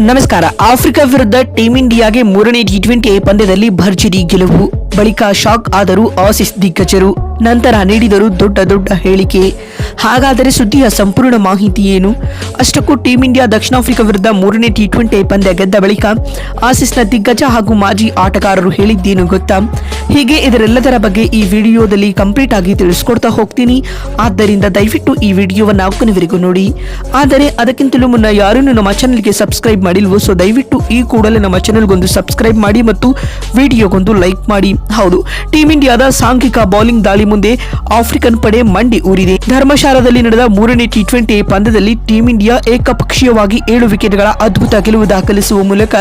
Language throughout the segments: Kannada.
ನಮಸ್ಕಾರ. ಆಫ್ರಿಕಾ ವಿರುದ್ಧ ಟೀಂ ಇಂಡಿಯಾಗೆ ಮೂರನೇ ಟಿ ಟ್ವೆಂಟಿ ಪಂದ್ಯದಲ್ಲಿ ಭರ್ಜರಿ ಗೆಲುವು. ಬಳಿಕ ಶಾಕ್ ಆದರೂ ಆಸಿಸ್ ದಿಗ್ಗಜರು. ನಂತರ ನೀಡಿದರು ದೊಡ್ಡ ದೊಡ್ಡ ಹೇಳಿಕೆ. ಹಾಗಾದರೆ ಸುದ್ದಿಯ ಸಂಪೂರ್ಣ ಮಾಹಿತಿ ಏನು? ಅಷ್ಟಕ್ಕೂ ಟೀಂ ಇಂಡಿಯಾ ದಕ್ಷಿಣ ಆಫ್ರಿಕಾ ವಿರುದ್ಧ ಮೂರನೇ ಟಿ ಟ್ವೆಂಟಿ ಪಂದ್ಯ ಗೆದ್ದ ಬಳಿಕ ಆಸಿಸ್ನ ದಿಗ್ಗಜ ಹಾಗೂ ಮಾಜಿ ಆಟಗಾರರು ಹೇಳಿದ್ದೇನು ಗೊತ್ತಾ? ಹೀಗೆ ಇದರೆಲ್ಲದರ ಬಗ್ಗೆ ಈ ವಿಡಿಯೋದಲ್ಲಿ ಕಂಪ್ಲೀಟ್ ಆಗಿ ತಿಳಿಸ್ಕೊಡ್ತಾ ಹೋಗ್ತೀನಿ. ಆದ್ದರಿಂದ ದಯವಿಟ್ಟು ಈ ವಿಡಿಯೋವನ್ನು ಕೊನೆವರೆಗೂ ನೋಡಿ. ಆದರೆ ಅದಕ್ಕಿಂತಲೂ ಮುನ್ನ ಯಾರೂ ನಮ್ಮ ಚಾನಲ್ಗೆ ಸಬ್ಸ್ಕ್ರೈಬ್ ಮಾಡಿಲ್ವೋ ಸೊ ದಯವಿಟ್ಟು ಈ ಕೂಡಲೇ ನಮ್ಮ ಚಾನಲ್ಗೊಂದು ಸಬ್ಸ್ಕ್ರೈಬ್ ಮಾಡಿ ಮತ್ತು ವಿಡಿಯೋಗೊಂದು ಲೈಕ್ ಮಾಡಿ. ಹೌದು ಟೀಂ ಇಂಡಿಯಾದ ಸಾಂಘಿಕ ಬೌಲಿಂಗ್ ದಾಳಿ ಮುಂದೆ ಆಫ್ರಿಕನ್ ಪಡೆ ಮಂಡಿ ಊರಿದೆ. ಧರ್ಮಶಾಲಾದಲ್ಲಿ ನಡೆದ ಮೂರನೇ ಟಿ ಟ್ವೆಂಟಿ ಪಂದ್ಯದಲ್ಲಿ ಟೀಂ ಇಂಡಿಯಾ ಏಕಪಕ್ಷೀಯವಾಗಿ ಏಳು ವಿಕೆಟ್ಗಳ ಅದ್ಭುತ ಗೆಲುವು ದಾಖಲಿಸುವ ಮೂಲಕ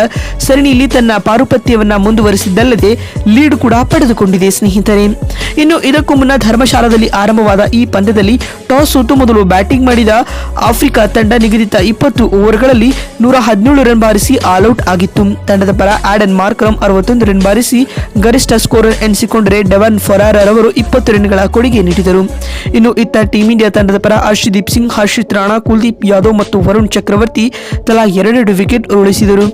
ಸರಣಿಯಲ್ಲಿ ತನ್ನ ಪಾರುಪತ್ಯವನ್ನು ಮುಂದುವರಿಸಿದ್ದಲ್ಲದೆ ಲೀಡ್ ಕೂಡ ಪಡೆದುಕೊಂಡಿದೆ ಸ್ನೇಹಿತರೆ. ಇನ್ನು ಇದಕ್ಕೂ ಮುನ್ನ ಧರ್ಮಶಾಲಾದಲ್ಲಿ ಆರಂಭವಾದ ಈ ಪಂದ್ಯದಲ್ಲಿ ಟಾಸ್ ಸೋತು ಮೊದಲು ಬ್ಯಾಟಿಂಗ್ ಮಾಡಿದ ಆಫ್ರಿಕಾ ತಂಡ ನಿಗದಿತ ಇಪ್ಪತ್ತು ಓವರ್ಗಳಲ್ಲಿ ನೂರ ಹದಿನೇಳು ರನ್ ಬಾರಿಸಿ ಆಲ್ಔಟ್ ಆಗಿತ್ತು. ತಂಡದ ಪರ ಆಡನ್ ಮಾರ್ಕ್ರಮ್ ಅರವತ್ತೊಂದು ರನ್ ಬಾರಿಸಿ ಗರಿಷ್ಠ ಸ್ಕೋರರ್ ಎನಿಸಿಕೊಂಡರೆ ಡೆವನ್ ಫರಾರರ್ ಅವರು ಇಪ್ಪತ್ತು ರನ್ಗಳ ಕೊಡುಗೆ ನೀಡಿದರು. ಇನ್ನು ಇತ್ತ ಟೀಂ ಇಂಡಿಯಾ ತಂಡದ ಪರ ಹರ್ಷದೀಪ್ ಸಿಂಗ್, ಹರ್ಷಿತ್ ರಾಣಾ, ಕುಲ್ದೀಪ್ ಯಾದವ್ ಮತ್ತು ವರುಣ್ ಚಕ್ರವರ್ತಿ ತಲಾ ಎರಡೆರಡು ವಿಕೆಟ್ ಉರುಳಿಸಿದರು.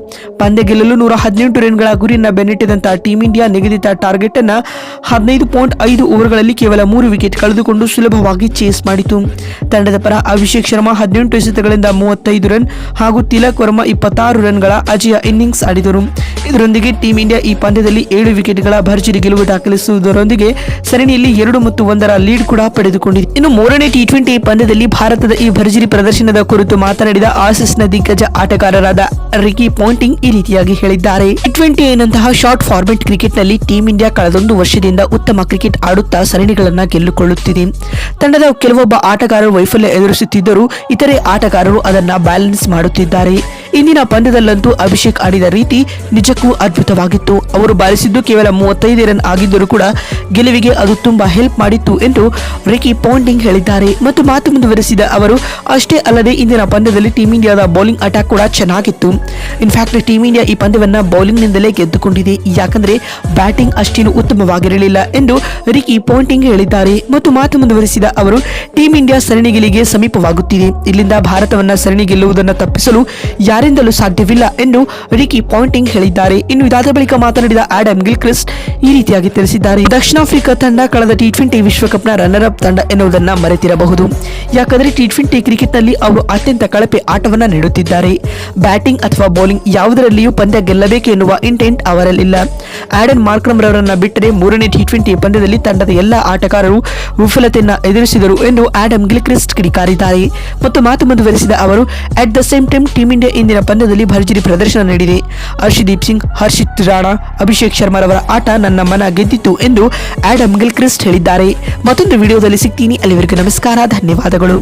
ಪಂದ್ಯ ಗೆಲ್ಲಲು ನೂರ ಹದಿನೆಂಟು ರನ್ಗಳ ಗುರಿಯನ್ನು ಬೆನ್ನಿಟ್ಟಿದಂತಹ ಟೀಂ ಇಂಡಿಯಾ ನಿಗದಿತ ಟಾರ್ಗೆಟ್ ಅನ್ನ ಹದಿನೈದು ಪಾಯಿಂಟ್ ಐದು ಓವರ್ಗಳಲ್ಲಿ ಕೇವಲ ಮೂರು ವಿಕೆಟ್ ಕಳೆದುಕೊಂಡು ಸುಲಭವಾಗಿ ಚೇಸ್ ಮಾಡಿತು. ತಂಡದ ಪರ ಅಭಿಷೇಕ್ ಶರ್ಮಾ ಹದಿನೆಂಟು ಎಸೆತಗಳಿಂದ ಮೂವತ್ತೈದು ರನ್ ಹಾಗೂ ತಿಲಕ್ ವರ್ಮಾ ಇಪ್ಪತ್ತಾರು ರನ್ಗಳ ಅಜಯ ಇನ್ನಿಂಗ್ಸ್ ಆಡಿದರು. ಇದರೊಂದಿಗೆ ಟೀಂ ಇಂಡಿಯಾ ಈ ಪಂದ್ಯದಲ್ಲಿ ಏಳು ವಿಕೆಟ್ಗಳ ಭರ್ಜರಿ ಗೆಲುವು ದಾಖಲಿಸುವುದರೊಂದಿಗೆ ಸರಣಿಯಲ್ಲಿ ಎರಡು ಮತ್ತು ಒಂದರ ಲೀಡ್ ಕೂಡ ಪಡೆದುಕೊಂಡಿದೆ. ಇನ್ನು ಮೂರನೇ ಟಿ ಟ್ವೆಂಟಿ ಪಂದ್ಯದಲ್ಲಿ ಭಾರತದ ಈ ಭರ್ಜರಿ ಪ್ರದರ್ಶನದ ಕುರಿತು ಮಾತನಾಡಿದ ಆಸಿಸ್ನ ದಿಗ್ಗಜ ಆಟಗಾರರಾದ ರಿಕಿ ಪಾಯಿಂಟಿಂಗ್ ಈ ರೀತಿಯಾಗಿ ಹೇಳಿದ್ದಾರೆ. ಟಿ ಟ್ವೆಂಟಿ ಏನಂತಹ ಶಾರ್ಟ್ ಫಾರ್ಮೆಟ್ ಕ್ರಿಕೆಟ್ನಲ್ಲಿ ಟೀಂ ಇಂಡಿಯಾ ಕಳೆದೊಂದು ವರ್ಷದಿಂದ ಉತ್ತಮ ಕ್ರಿಕೆಟ್ ಆಡುತ್ತಾ ಸರಣಿಗಳನ್ನು ಗೆಲ್ಲುಕೊಳ್ಳುತ್ತಿದೆ. ತಂಡದ ಕೆಲವೊಬ್ಬ ಆಟಗಾರರು ವೈಫಲ್ಯ ಎದುರಿಸುತ್ತಿದ್ದರೂ ಇತರೆ ಆಟಗಾರರು ಅದನ್ನ ಬ್ಯಾಲೆನ್ಸ್ ಮಾಡುತ್ತಿದ್ದಾರೆ. ಇಂದಿನ ಪಂದ್ಯದಲ್ಲಂತೂ ಅಭಿಷೇಕ್ ಆಡಿದ ರೀತಿ ನಿಜಕ್ಕೂ ಅದ್ಭುತವಾಗಿತ್ತು. ಅವರು ಬಾರಿಸಿದ್ದು ಕೇವಲ ಮೂವತ್ತೈದು ರನ್ ಆಗಿದ್ದರೂ ಕೂಡ ಗೆಲುವಿಗೆ ಅದು ತುಂಬಾ ಹೆಲ್ಪ್ ಮಾಡಿತ್ತು ಎಂದು ರಿಕಿ ಪಾಂಡಿಂಗ್ ಹೇಳಿದ್ದಾರೆ. ಮತ್ತು ಮಾತು ಮುಂದುವರೆಸಿದ ಅವರು, ಅಷ್ಟೇ ಅಲ್ಲದೆ ಇಂದಿನ ಪಂದ್ಯದಲ್ಲಿ ಟೀಂ ಇಂಡಿಯಾದ ಬೌಲಿಂಗ್ ಅಟ್ಯಾಕ್ ಕೂಡ ಚೆನ್ನಾಗಿತ್ತು. ಇನ್ಫ್ಯಾಕ್ಟ್ ಟೀಂ ಇಂಡಿಯಾ ಈ ಪಂದ್ಯವನ್ನು ಬೌಲಿಂಗ್ನಿಂದಲೇ ಗೆದ್ದುಕೊಂಡಿದೆ. ಯಾಕಂದ್ರೆ ಬ್ಯಾಟಿಂಗ್ ಅಷ್ಟೇನು ಉತ್ತಮವಾಗಿರಲಿಲ್ಲ ಎಂದು ರಿಕಿ ಪಾಯಿಂಟಿಂಗ್ ಹೇಳಿದ್ದಾರೆ. ಮತ್ತು ಮಾತು ಮುಂದುವರೆಸಿದ ಅವರು ಟೀಂ ಇಂಡಿಯಾ ಸರಣಿ ಗೆಲಿಗೆ ಸಮೀಪವಾಗುತ್ತಿದೆ. ಇಲ್ಲಿಂದ ಭಾರತವನ್ನ ಸರಣಿ ಗೆಲ್ಲುವುದನ್ನು ತಪ್ಪಿಸಲು ಯಾರಿಂದಲೂ ಸಾಧ್ಯವಿಲ್ಲ ಎಂದು ರಿಕಿ ಪಾಯಿಂಟಿಂಗ್ ಹೇಳಿದ್ದಾರೆ. ಇನ್ನು ಇದಾದ ಬಳಿಕ ಮಾತನಾಡಿದ ಆಡಮ್ ಗಿಲ್ಕ್ರಿಸ್ಟ್ ಈ ರೀತಿಯಾಗಿ ತಿಳಿಸಿದ್ದಾರೆ. ದಕ್ಷಿಣ ಆಫ್ರಿಕಾ ತಂಡ ಕಳೆದ ಟಿ ಟ್ವೆಂಟಿ ವಿಶ್ವಕಪ್ನ ರನ್ನರ್ ಅಪ್ ತಂಡ ಎನ್ನುವುದನ್ನ ಮರೆತಿರಬಹುದು. ಯಾಕಂದರೆ ಟಿ ಟ್ವೆಂಟಿ ಕ್ರಿಕೆಟ್ನಲ್ಲಿ ಅವರು ಅತ್ಯಂತ ಕಳಪೆ ಆಟವನ್ನ ನೀಡುತ್ತಿದ್ದಾರೆ. ಬ್ಯಾಟಿಂಗ್ ಅಥವಾ ಬೌಲಿಂಗ್ ಯಾವುದರಲ್ಲಿಯೂ ಪಂದ್ಯ ಗೆಲ್ಲಬೇಕು ಎನ್ನುವ ಇಂಟೆಂಟ್ ಅವರಲ್ಲಿಲ್ಲ. ಆಡನ್ ಮಾರ್ಕ್ರಮ್ ರವರನ್ನು ಬಿಟ್ಟರೆ ಮೂರನೇ ಟಿ ಟ್ವೆಂಟಿ ಪಂದ್ಯದಲ್ಲಿ ತಂಡದ ಎಲ್ಲ ಆಟಗಾರರು ವಿಫಲತೆಯನ್ನು ಎದುರಿಸಿದರು ಎಂದು ಆಡಮ್ ಗಿಲ್ಕ್ರಿಸ್ಟ್ ಕಿಡಿಕಾರಿದ್ದಾರೆ. ಮತ್ತು ಮಾತು ಮುಂದುವರೆಸಿದ ಅವರು at the same time team India ಇಂದಿನ ಪಂದ್ಯದಲ್ಲಿ ಭರ್ಜರಿ ಪ್ರದರ್ಶನ ನೀಡಿದೆ. ಹರ್ಷದೀಪ್ ಸಿಂಗ್, ಹರ್ಷಿತ್ ರಾಣಾ, ಅಭಿಷೇಕ್ ಶರ್ಮಾರವರ ಆಟ ನನ್ನ ಮನ ಗೆದ್ದಿತ್ತು ಎಂದು ಆಡಮ್ ಗಿಲ್ಕ್ರಿಸ್ಟ್ ಹೇಳಿದ್ದಾರೆ. ಮತ್ತೊಂದು ವಿಡಿಯೋದಲ್ಲಿ ಸಿಗ್ತೀನಿ. ಅಲ್ಲಿವರೆಗೂ ನಮಸ್ಕಾರ, ಧನ್ಯವಾದಗಳು.